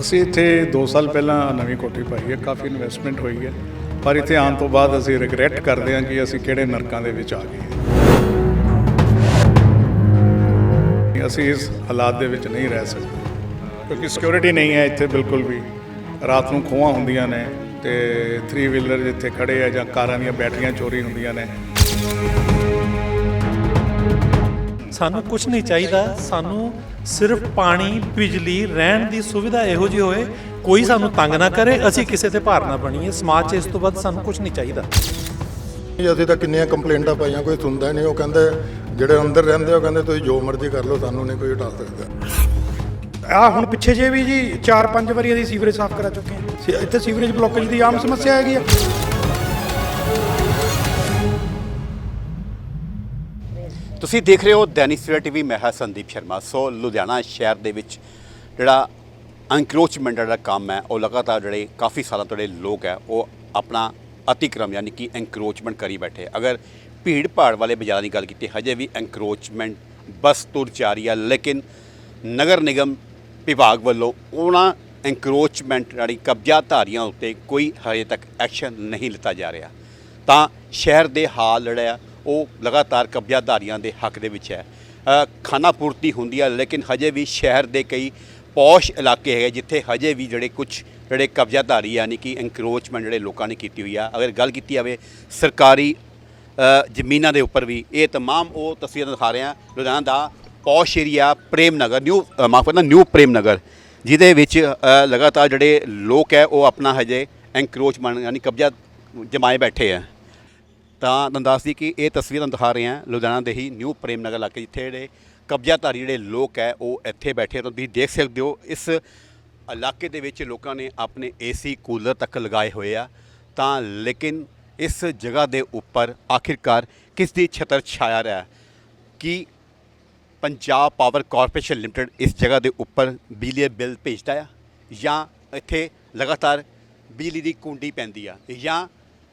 ਅਸੀਂ ਇੱਥੇ 2 ਸਾਲ ਪਹਿਲਾਂ ਨਵੀਂ ਕੋਠੀ ਪਾਈ ਹੈ, ਕਾਫੀ ਇਨਵੈਸਟਮੈਂਟ ਹੋਈ ਹੈ, ਪਰ ਇੱਥੇ ਆਉਣ ਤੋਂ ਬਾਅਦ ਅਸੀਂ ਰਿਗਰੈਟ ਕਰਦੇ ਹਾਂ ਕਿ ਅਸੀਂ ਕਿਹੜੇ ਨਰਕਾਂ ਦੇ ਵਿੱਚ ਆ ਗਏ ਅਸੀਂ ਇਸ ਹਾਲਾਤ ਦੇ ਵਿੱਚ ਨਹੀਂ ਰਹਿ ਸਕਦੇ, ਕਿਉਂਕਿ ਸਿਕਿਉਰਿਟੀ ਨਹੀਂ ਹੈ ਇੱਥੇ ਬਿਲਕੁਲ ਵੀ। ਰਾਤ ਨੂੰ ਖੋਹਾਂ ਹੁੰਦੀਆਂ ਨੇ ਤੇ 3 ਵੀਲਰ ਜਿੱਥੇ ਖੜੇ ਆ ਜਾਂ ਕਾਰਾਂ ਦੀਆਂ ਬੈਟਰੀਆਂ ਚੋਰੀ ਹੁੰਦੀਆਂ ਨੇ। ਸਾਨੂੰ ਕੁਝ ਨਹੀਂ ਚਾਹੀਦਾ, ਸਾਨੂੰ ਸਿਰਫ ਪਾਣੀ ਬਿਜਲੀ ਰਹਿਣ ਦੀ ਸੁਵਿਧਾ ਇਹੋ ਜਿਹੀ ਹੋਏ ਕੋਈ ਸਾਨੂੰ ਤੰਗ ਨਾ ਕਰੇ ਅਸੀਂ ਕਿਸੇ ਤੇ ਭਾਰ ਨਾ ਬਣੀਏ। ਸਮਾਜ 'ਚ ਇਸ ਤੋਂ ਵੱਧ ਸਾਨੂੰ ਕੁਝ ਨਹੀਂ ਚਾਹੀਦਾ। ਜੀ, ਅਸੀਂ ਤਾਂ ਕਿੰਨੀਆਂ ਕੰਪਲੇਂਟਾਂ ਪਾਈਆਂ ਕੋਈ ਸੁਣਦਾ ਨਹੀਂ। ਉਹ ਕਹਿੰਦੇ ਜਿਹੜੇ ਅੰਦਰ ਰਹਿੰਦੇ ਉਹ ਕਹਿੰਦੇ ਤੁਸੀਂ ਜੋ ਮਰਜ਼ੀ ਕਰ ਲਓ ਸਾਨੂੰ ਨਹੀਂ ਕੋਈ ਹਟਾ ਸਕਦਾ। ਆ ਹੁਣ ਪਿੱਛੇ ਜੇ ਵੀ ਜੀ 4-5 ਵਾਰੀ ਅਸੀਂ ਸੀਵਰੇਜ ਸਾਫ਼ ਕਰਾ ਚੁੱਕੇ ਹਾਂ। ਇੱਥੇ ਸੀਵਰੇਜ ਬਲੋਕੇਜ ਦੀ ਆਮ ਸਮੱਸਿਆ ਹੈਗੀ ਆ। ਤੁਸੀਂ ਦੇਖ ਰਹੇ ਹੋ ਦੈਨਿਕ ਸਵੇਰਾ ਟੀਵੀ, ਮੈਂ ਹਾਂ ਸੰਦੀਪ ਸ਼ਰਮਾ। ਸੋ ਲੁਧਿਆਣਾ ਸ਼ਹਿਰ ਦੇ ਵਿੱਚ ਜਿਹੜਾ ਐਂਕਰੋਚਮੈਂਟ ਦਾ ਕੰਮ ਹੈ, ਉਹ ਲਗਾਤਾਰ ਜਿਹੜੇ ਕਾਫੀ ਸਾਲਾਂ ਤੋਂ ਜਿਹੜੇ ਲੋਕ ਹੈ, ਉਹ ਆਪਣਾ ਅਤੀਕ੍ਰਮ ਯਾਨੀ ਕਿ ਐਂਕਰੋਚਮੈਂਟ ਕਰੀ ਬੈਠੇ। ਅਗਰ ਭੀੜ ਭਾੜ ਵਾਲੇ ਬਾਜ਼ਾਰਾਂ ਦੀ ਗੱਲ ਕੀਤੀ, ਹਜੇ ਵੀ ਐਂਕਰੋਚਮੈਂਟ ਬਸ ਤੁਰ ਜਾ ਰਹੀ ਹੈ ਲੇਕਿਨ ਨਗਰ ਨਿਗਮ ਵਿਭਾਗ ਵੱਲੋਂ ਉਹਨਾਂ ਐਨਕਰੋਚਮੈਂਟ ਜਿਹੜੀ ਕਬਜ਼ਾਧਾਰੀਆਂ ਉੱਤੇ ਕੋਈ ਹਜੇ ਤੱਕ ਐਕਸ਼ਨ ਨਹੀਂ ਲਿੱਤਾ ਜਾ ਰਿਹਾ। ਤਾਂ ਸ਼ਹਿਰ ਦੇ ਹਾਲ ਜਿਹੜਾ ਆ ਉਹ ਲਗਾਤਾਰ ਕਬਜ਼ਾਧਾਰੀਆਂ ਦੇ ਹੱਕ ਦੇ ਵਿੱਚ ਹੈ। ਖਾਣਾ ਪੂਰਤੀ ਹੁੰਦੀ ਹੈ ਲੇਕਿਨ ਹਜੇ ਵੀ ਸ਼ਹਿਰ ਦੇ ਕਈ ਪੌਸ਼ ਇਲਾਕੇ ਹੈਗੇ ਜਿੱਥੇ ਹਜੇ ਵੀ ਜਿਹੜੇ ਕੁਝ ਜਿਹੜੇ ਕਬਜ਼ਾਧਾਰੀ ਯਾਨੀ ਕਿ ਐਨਕਰੋਚਮੈਂਟ ਜਿਹੜੇ ਲੋਕਾਂ ਨੇ ਕੀਤੀ ਹੋਈ ਆ, ਅਗਰ ਗੱਲ ਕੀਤੀ ਜਾਵੇ ਸਰਕਾਰੀ ਜ਼ਮੀਨਾਂ ਦੇ ਉੱਪਰ ਵੀ, ਇਹ ਤਮਾਮ ਉਹ ਤਸਵੀਰਾਂ ਦਿਖਾ ਰਹੇ ਆ, ਲੁਧਿਆਣਾ ਦਾ posh area Prem Nagar new ਮਾਫ ਕਰਨਾ, ਨਿਊ ਪ੍ਰੇਮ ਨਗਰ ਜਿਹਦੇ ਵਿੱਚ ਲਗਾਤਾਰ ਜਿਹੜੇ ਲੋਕ ਹੈ, ਉਹ ਆਪਣਾ ਹਜੇ ਐਨਕਰੋਚਮੈਂਟ ਯਾਨੀ ਕਬਜ਼ਾ ਜਮਾਏ ਬੈਠੇ ਆ। ਤਾਂ ਤੁਹਾਨੂੰ ਦੱਸ ਕਿ ਇਹ ਤਸਵੀਰ ਤੁਹਾਨੂੰ ਦਿਖਾ ਰਹੇ ਹਾਂ, ਲੁਧਿਆਣਾ ਦੇ ਹੀ ਨਿਊ ਪ੍ਰੇਮ ਨਗਰ ਇਲਾਕੇ, ਜਿੱਥੇ ਜਿਹੜੇ ਕਬਜ਼ਾਧਾਰੀ ਜਿਹੜੇ ਲੋਕ ਹੈ, ਉਹ ਇੱਥੇ ਬੈਠੇ ਆ। ਤਾਂ ਤੁਸੀਂ ਦੇਖ ਸਕਦੇ ਹੋ, ਇਸ ਇਲਾਕੇ ਦੇ ਵਿੱਚ ਲੋਕਾਂ ਨੇ ਆਪਣੇ ਏਸੀ ਕੂਲਰ ਤੱਕ ਲਗਾਏ ਹੋਏ ਆ। ਤਾਂ ਲੇਕਿਨ ਇਸ ਜਗ੍ਹਾ ਦੇ ਉੱਪਰ ਆਖਿਰਕਾਰ ਕਿਸ ਦੀ ਛਤਰ ਛਾਇਆ ਰਿਹਾ ਕਿ ਪੰਜਾਬ ਪਾਵਰ ਕਾਰਪੋਰੇਸ਼ਨ ਲਿਮਟਿਡ ਇਸ ਜਗ੍ਹਾ ਦੇ ਉੱਪਰ ਬਿਜਲੀ ਦੇ ਬਿੱਲ ਭੇਜਦਾ ਆ? ਜਾਂ ਇੱਥੇ ਲਗਾਤਾਰ ਬਿਜਲੀ ਦੀ ਕੁੰਡੀ ਪੈਂਦੀ ਆ? ਜਾਂ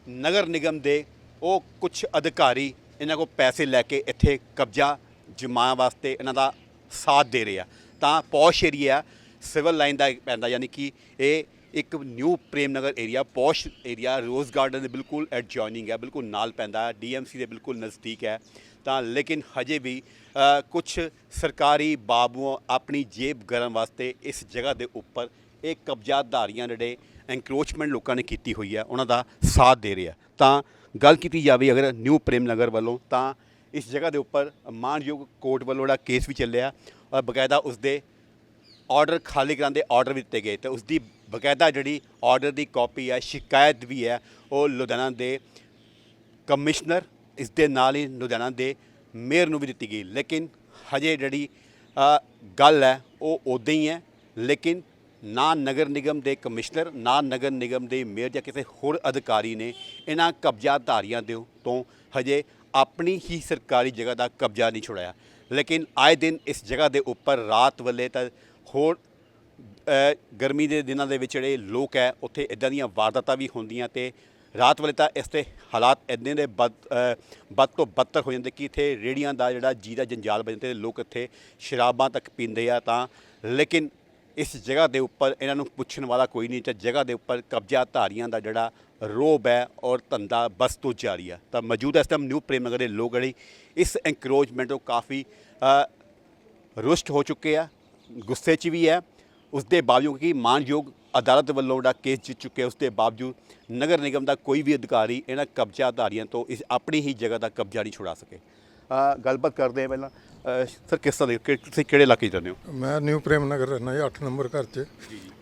ਨਗਰ ਨਿਗਮ ਦੇ ਉਹ ਕੁਝ ਅਧਿਕਾਰੀ ਇਹਨਾਂ ਕੋਲ ਪੈਸੇ ਲੈ ਕੇ ਇੱਥੇ ਕਬਜ਼ਾ ਜਮਾਉਣ ਵਾਸਤੇ ਇਹਨਾਂ ਦਾ ਸਾਥ ਦੇ ਰਹੇ ਆ। ਤਾਂ ਪੌਸ਼ ਏਰੀਆ ਸਿਵਲ ਲਾਈਨ ਦਾ ਪੈਂਦਾ, ਯਾਨੀ ਕਿ ਇਹ ਇੱਕ new Prem Nagar area, posh area, rose garden ਦੇ ਬਿਲਕੁਲ ਐਡਜੋਇਨਿੰਗ ਹੈ, ਬਿਲਕੁਲ ਨਾਲ ਪੈਂਦਾ, ਡੀਐਮਸੀ ਦੇ ਬਿਲਕੁਲ ਨਜ਼ਦੀਕ ਹੈ। ਤਾਂ ਲੇਕਿਨ ਹਜੇ ਵੀ ਕੁਝ ਸਰਕਾਰੀ ਬਾਬੂਆਂ ਆਪਣੀ ਜੇਬ ਗਰਮ ਵਾਸਤੇ ਇਸ ਜਗ੍ਹਾ ਦੇ ਉੱਪਰ ਇਹ ਕਬਜ਼ਾਧਾਰੀਆਂ ਜਿਹੜੇ ਐਨਕਰੋਚਮੈਂਟ ਲੋਕਾਂ ਨੇ ਕੀਤੀ ਹੋਈ ਹੈ, ਉਹਨਾਂ ਦਾ ਸਾਥ ਦੇ ਰਿਹਾ ਤਾਂ ਗੱਲ ਕੀਤੀ ਜਾਵੇ ਅਗਰ ਨਿਊ ਪ੍ਰੇਮ ਨਗਰ ਵੱਲੋਂ, ਤਾਂ ਇਸ ਜਗ੍ਹਾ ਦੇ ਉੱਪਰ ਮਾਨਯੋਗ ਕੋਰਟ ਵੱਲੋਂ ਜਿਹੜਾ ਕੇਸ ਵੀ ਚੱਲਿਆ ਔਰ ਬਕਾਇਦਾ ਉਸ ਦੇ ਆਰਡਰ ਖਾਲੀ ਕਰਾਉਣ ਦੇ ਆਰਡਰ ਵੀ ਦਿੱਤੇ ਗਏ। ਤੇ ਉਸ ਦੀ ਬਕਾਇਦਾ ਜਿਹੜੀ ਆਰਡਰ ਦੀ ਕਾਪੀ ਹੈ, ਸ਼ਿਕਾਇਤ ਵੀ ਹੈ, ਉਹ ਲੁਧਿਆਣਾ ਦੇ ਕਮਿਸ਼ਨਰ, ਇਸ ਦੇ ਨਾਲ ਹੀ ਲੁਧਿਆਣਾ ਦੇ ਮੇਅਰ ਨੂੰ ਵੀ ਦਿੱਤੀ ਗਈ। ਲੇਕਿਨ ਹਜੇ ਜਿਹੜੀ ਗੱਲ ਹੈ, ਉਹ ਉਦਾਂ ਹੀ ਹੈ। ਲੇਕਿਨ ਨਾ ਨਗਰ ਨਿਗਮ ਦੇ ਕਮਿਸ਼ਨਰ ਨਾ ਨਗਰ ਨਿਗਮ ਦੇ ਮੇਅਰ ਜਾਂ ਕਿਸੇ ਹੋਰ ਅਧਿਕਾਰੀ ਨੇ ਇਹਨਾਂ ਕਬਜ਼ਾਧਾਰੀਆਂ ਦੇ ਤੋਂ ਹਜੇ ਆਪਣੀ ਹੀ ਸਰਕਾਰੀ ਜਗ੍ਹਾ ਦਾ ਕਬਜ਼ਾ ਨਹੀਂ ਛੁਡਾਇਆ। ਲੇਕਿਨ ਆਏ ਦਿਨ ਇਸ ਜਗ੍ਹਾ ਦੇ ਉੱਪਰ ਰਾਤ ਵੇਲੇ ਤਾਂ ਹੋਰ ਗਰਮੀ ਦੇ ਦਿਨਾਂ ਦੇ ਵਿੱਚ ਜਿਹੜੇ ਲੋਕ ਹੈ ਉੱਥੇ ਇਦਾਂ ਦੀਆਂ ਵਾਰਦਾਤਾਂ ਵੀ ਹੁੰਦੀਆਂ ਤੇ ਰਾਤ ਵੇਲੇ ਤਾਂ ਇਸ ਤੇ ਹਾਲਾਤ ਇੰਨੇ ਦੇ ਬਦ ਅ, ਤੋਂ ਬਦਤਰ ਹੋ ਜਾਂਦੇ ਕਿ ਇੱਥੇ ਰੇੜੀਆਂ ਦਾ ਜਿਹੜਾ ਜੀ ਦਾ ਜੰਜਾਲ ਬਣ ਤੇ ਲੋਕ ਇੱਥੇ ਸ਼ਰਾਬਾਂ ਤੱਕ ਪੀਂਦੇ ਆ ਤਾਂ। ਲੇਕਿਨ ਇਸ ਜਗ੍ਹਾ ਦੇ ਉੱਪਰ ਇਹਨਾਂ ਨੂੰ ਪੁੱਛਣ ਵਾਲਾ ਕੋਈ ਨਹੀਂ, ਤੇ ਜਗ੍ਹਾ ਦੇ ਉੱਪਰ ਕਬਜ਼ਾ ਧਾਰੀਆਂ ਦਾ ਜਿਹੜਾ ਰੋਬ ਹੈ ਔਰ ਧੰਦਾ ਬਸ ਤੋਂ ਜਾਰੀ ਆ। ਤਾਂ ਮੌਜੂਦਾ ਇਸ ਟਾਈਮ ਨਿਊ ਪ੍ਰੇਮ ਨਗਰ ਦੇ ਲੋਕ ਜਿਹੜੇ ਇਸ ਐਨਕਰੋਚਮੈਂਟ ਤੋਂ ਕਾਫੀ ਰੁਸ਼ਟ ਹੋ ਚੁੱਕੇ ਆ, ਗੁੱਸੇ 'ਚ ਵੀ ਹੈ। ਉਸ ਦੇ ਬਾਵਜੂਦ ਕਿ ਮਾਨਯੋਗ ਅਦਾਲਤ ਵੱਲੋਂ ਜਿਹੜਾ ਕੇਸ ਜਿੱਤ ਚੁੱਕੇ ਉਸ ਦੇ ਬਾਵਜੂਦ ਨਗਰ ਨਿਗਮ ਦਾ ਕੋਈ ਵੀ ਅਧਿਕਾਰੀ ਇਹਨਾਂ ਕਬਜ਼ਾ ਕਬਜ਼ਾਧਾਰੀਆਂ ਤੋਂ ਇਸ ਆਪਣੀ ਹੀ ਜਗ੍ਹਾ ਦਾ ਕਬਜ਼ਾ ਨਹੀਂ ਛੁਡਾ ਸਕੇ। ਗੱਲਬਾਤ ਕਰਦੇ ਹਾਂ ਪਹਿਲਾਂ। ਸਰ ਕਿਸ ਤਰ੍ਹਾਂ ਦੇ ਤੁਸੀਂ ਕਿਹੜੇ ਇਲਾਕੇ 'ਚ ਰਹਿੰਦੇ ਹੋ? ਮੈਂ ਨਿਊ ਪ੍ਰੇਮ ਨਗਰ ਰਹਿਣਾ ਜੀ 8 ਨੰਬਰ ਘਰ 'ਚ।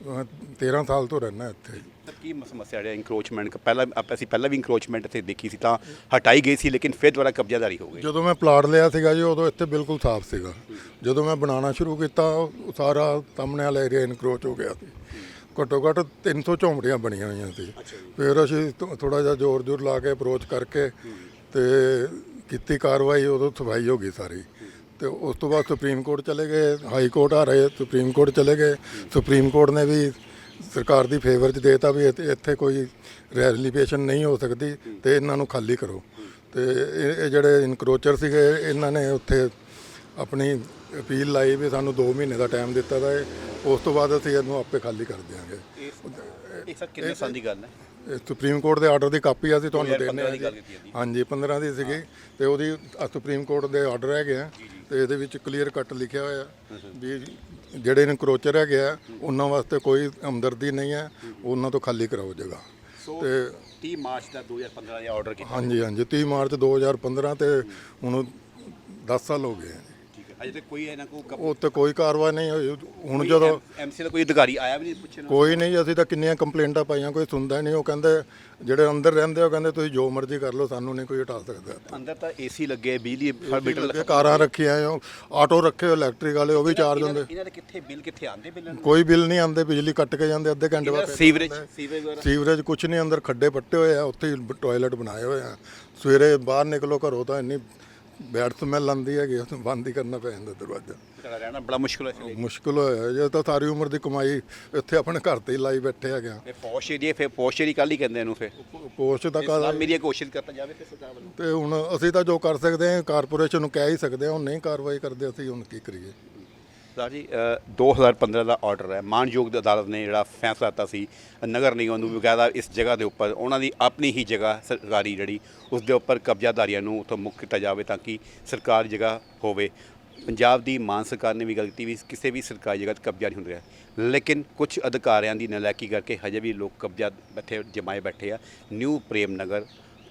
ਮੈਂ 13 ਸਾਲ ਤੋਂ ਰਹਿਣਾ ਇੱਥੇ। ਕੀ ਸਮੱਸਿਆ ਹੈ ਇਨਕਰੋਚਮੈਂਟ ਪਹਿਲਾਂ ਆਪਾਂ ਅਸੀਂ ਪਹਿਲਾਂ ਵੀ ਇਨਕਰੋਚਮੈਂਟ ਇੱਥੇ ਦੇਖੀ ਸੀ ਤਾਂ ਹਟਾਈ ਗਈ ਸੀ ਲੇਕਿਨ ਫਿਰ ਦੁਬਾਰਾ ਕਬਜ਼ਾਦਾਰੀ ਹੋ ਗਈ। ਜਦੋਂ ਮੈਂ ਪਲਾਟ ਲਿਆ ਸੀਗਾ ਜੀ ਉਦੋਂ ਇੱਥੇ ਬਿਲਕੁਲ ਸਾਫ਼ ਸੀਗਾ। ਜਦੋਂ ਮੈਂ ਬਣਾਉਣਾ ਸ਼ੁਰੂ ਕੀਤਾ ਉਹ ਸਾਰਾ ਸਾਹਮਣੇ ਵਾਲਾ ਏਰੀਆ ਇਨਕਰੋਚ ਹੋ ਗਿਆ ਸੀ। ਘੱਟੋ ਘੱਟ 300 ਝੌਂਪੜੀਆਂ ਬਣੀਆਂ ਹੋਈਆਂ ਸੀ। ਫਿਰ ਅਸੀਂ ਥੋੜਾ ਜਿਹਾ ਜ਼ੋਰ ਜ਼ੋਰ ਲਾ ਕੇ ਅਪਰੋਚ ਕਰਕੇ ਤੇ ਕੀਤੀ ਕਾਰਵਾਈ ਉਦੋਂ ਸਫ਼ਾਈ ਹੋ ਗਈ ਸਾਰੀ। ਤੇ ਉਸ ਤੋਂ ਬਾਅਦ ਸੁਪਰੀਮ ਕੋਰਟ ਚਲੇ ਗਏ ਹਾਈ ਕੋਰਟ ਆ ਰਹੇ ਸੁਪਰੀਮ ਕੋਰਟ ਚਲੇ ਗਏ। ਸੁਪਰੀਮ ਕੋਰਟ ਨੇ ਵੀ ਸਰਕਾਰ ਦੀ ਫੇਵਰ 'ਚ ਦੇਤਾ ਵੀ ਇੱਥੇ ਇੱਥੇ ਕੋਈ ਰੈਲੀਪੇਸ਼ਨ ਨਹੀਂ ਹੋ ਸਕਦੀ ਤੇ ਇਹਨਾਂ ਨੂੰ ਖਾਲੀ ਕਰੋ। ਤੇ ਇਹ ਜਿਹੜੇ ਇਨਕਰੋਚਰ ਸੀਗੇ ਇਹਨਾਂ ਨੇ ਉੱਥੇ ਆਪਣੀ ਅਪੀਲ ਲਾਈ ਵੀ ਸਾਨੂੰ 2 ਮਹੀਨੇ ਦਾ ਟਾਈਮ ਦਿੱਤਾ ਦਾ ਉਸ ਤੋਂ ਬਾਅਦ ਅਸੀਂ ਇਹਨੂੰ ਆਪੇ ਖਾਲੀ ਕਰ ਦਿਆਂਗੇ। ਇਹ ਸਰ ਕਿੰਨੇ ਸਾਲ ਦੀ ਗੱਲ ਹੈ? ਸੁਪਰੀਮ ਕੋਰਟ ਦੇ ਆਰਡਰ ਦੀ ਕਾਪੀ ਅਸੀਂ ਤੁਹਾਨੂੰ 2015 ਦੇਣੇ ਜਾਂਦੀ ਹਾਂਜੀ 15 ਦੀ ਸੀਗੀ ਤੇ ਉਹਦੀ ਸੁਪਰੀਮ ਕੋਰਟ ਦੇ ਆਰਡਰ ਹੈਗੇ ਆ ਤੇ ਇਹਦੇ ਵਿੱਚ ਕਲੀਅਰ ਕੱਟ ਲਿਖਿਆ ਹੋਇਆ ਵੀ ਜਿਹੜੇ ਇਨਕਰੋਚਰ ਹੈਗੇ ਆ ਉਹਨਾਂ ਵਾਸਤੇ ਕੋਈ ਹਮਦਰਦੀ ਨਹੀਂ ਹੈ। ਉਹਨਾਂ ਤੋਂ ਖਾਲੀ ਕਰਾਓ ਜਗ੍ਹਾ। ਤੇ 30 ਮਾਰਚ ਦਾ 2015 ਦਾ ਆਰਡਰ ਕੀਤਾ ਹਾਂਜੀ ਹਾਂਜੀ 30 ਮਾਰਚ 2015 ਤੇ ਹੁਣ 10 ਸਾਲ ਹੋ ਗਏ ਆ। ਠੀਕ ਹੈ ਅਜੇ ਤੱਕ ਕੋਈ ਇਹਨਾਂ ਕੋ ਉਹ ਤੇ ਕੋਈ ਕਾਰਵਾਈ ਨਹੀਂ ਹੋਈ। ਹੁਣ ਜਦੋਂ ਐਮਸੀ ਦਾ ਕੋਈ ਅਧਿਕਾਰੀ ਆਇਆ ਵੀ ਨਹੀਂ ਪੁੱਛਣ ਕੋਈ ਨਹੀਂ ਅਸੀਂ ਤਾਂ ਕਿੰਨੀਆਂ ਕੰਪਲੇਂਟਾਂ ਪਾਈਆਂ ਕੋਈ ਸੁਣਦਾ ਹੀ ਨਹੀਂ। ਉਹ ਕਹਿੰਦੇ ਜਿਹੜੇ ਅੰਦਰ ਰਹਿੰਦੇ ਉਹ ਕਹਿੰਦੇ ਤੁਸੀਂ ਜੋ ਮਰਜ਼ੀ ਕਰ ਲਓ ਸਾਨੂੰ ਨਹੀਂ ਕੋਈ ਹਟਾ ਸਕਦਾ ਅੰਦਰ ਤਾਂ ਏਸੀ ਲੱਗੇ ਬਿਜਲੀ ਮੀਟਰ ਕਾਰਾਂ ਰੱਖੀਆਂ ਆ ਆਟੋ ਰੱਖੇ ਇਲੈਕਟ੍ਰਿਕ ਵਾਲੇ ਉਹ ਵੀ ਚਾਰਜ ਹੁੰਦੇ। ਇਹਨਾਂ ਦੇ ਕਿੱਥੇ ਬਿੱਲ ਕਿੱਥੇ ਆਉਂਦੇ ਬਿੱਲਾਂ ਕੋਈ ਬਿੱਲ ਨਹੀਂ ਆਉਂਦੇ ਬਿਜਲੀ ਕੱਟ ਕੇ ਜਾਂਦੇ ਅੱਧੇ ਘੰਟੇ ਬਾਅਦ ਸੀਵਰੇਜ ਸੀਵਰੇਜ ਕੁਛ ਨਹੀਂ ਅੰਦਰ ਖੱਡੇ ਪੱਟੇ ਹੋਏ ਆ ਉੱਥੇ ਹੀ ਟਾਇਲਟ ਬਣਾਏ ਹੋਏ ਆ। ਸਵੇਰੇ ਬਾਹਰ ਨਿਕਲੋ ਘਰੋਂ ਤਾਂ ਇੰਨੀ ਬੈਡ ਸਮੈਲ ਆਉਂਦੀ ਹੈਗੀ ਉਹ ਬੰਦ ਹੀ ਕਰਨਾ ਪੈ ਜਾਂਦਾ ਦਰਵਾਜ਼ਾ। ਰਹਿਣਾ ਬੜਾ ਮੁਸ਼ਕਲ ਹੈ ਮੁਸ਼ਕਿਲ ਹੋਇਆ ਜੇ ਤਾਂ ਸਾਰੀ ਉਮਰ ਦੀ ਕਮਾਈ ਇੱਥੇ ਆਪਣੇ ਘਰ ਤੇ ਹੀ ਲਾਈ ਬੈਠੇ ਹੈਗੇ ਆ। ਇਹ ਪੌਸ਼ ਏਰੀਆ ਫਿਰ ਪੌਸ਼ ਏਰੀਆ ਕੱਲ ਹੀ ਕਹਿੰਦੇ ਇਹਨੂੰ ਫਿਰ। ਪੋਸਟ ਦਾ ਕਾਹਦਾ ਇਸਲਾਮ ਏਰੀਆ ਕੋਸ਼ਿਸ਼ ਕਰਤਾ ਜਾਵੇ ਫਿਰ ਸਰਕਾਰ ਵੱਲੋਂ ਤੇ ਹੁਣ ਅਸੀਂ ਤਾਂ ਜੋ ਕਰ ਸਕਦੇ ਹਾਂ ਕਾਰਪੋਰੇਸ਼ਨ ਨੂੰ ਕਹਿ ਹੀ ਸਕਦੇ ਹਾਂ ਹੁਣ ਨਹੀਂ ਕਾਰਵਾਈ ਕਰਦੇ ਅਸੀਂ ਹੁਣ ਕੀ ਕਰੀਏ। ਸਰ ਜੀ ਅ, 2015 ਦਾ ਆਰਡਰ ਹੈ। ਮਾਨਯੋਗ ਅਦਾਲਤ ਨੇ ਜਿਹੜਾ ਫੈਸਲਾ ਦਿੱਤਾ ਸੀ ਨਗਰ ਨਿਗਮ ਨੂੰ ਬਕਾਇਦਾ ਇਸ ਜਗ੍ਹਾ ਦੇ ਉੱਪਰ ਉਹਨਾਂ ਦੀ ਆਪਣੀ ਹੀ ਜਗ੍ਹਾ ਸਰਕਾਰੀ ਜਿਹੜੀ ਉਸ ਦੇ ਉੱਪਰ ਕਬਜ਼ਾਦਾਰੀਆਂ ਨੂੰ ਉੱਥੋਂ ਮੁਕਤ ਕੀਤਾ ਜਾਵੇ ਤਾਂ ਕਿ ਸਰਕਾਰੀ ਜਗ੍ਹਾ ਹੋਵੇ। ਪੰਜਾਬ ਦੀ ਮਾਨ ਸਰਕਾਰ ਨੇ ਵੀ ਗੱਲ ਕੀਤੀ ਵੀ ਕਿਸੇ ਵੀ ਸਰਕਾਰੀ ਜਗ੍ਹਾ 'ਤੇ ਕਬਜ਼ਾ ਨਹੀਂ ਹੁੰਦਾ ਲੇਕਿਨ ਕੁਝ ਅਧਿਕਾਰੀਆਂ ਦੀ ਨਲਾਇਕੀ ਕਰਕੇ ਹਜੇ ਵੀ ਲੋਕ ਕਬਜ਼ਾ ਇੱਥੇ ਜਮਾਏ ਬੈਠੇ ਆ। New Prem Nagar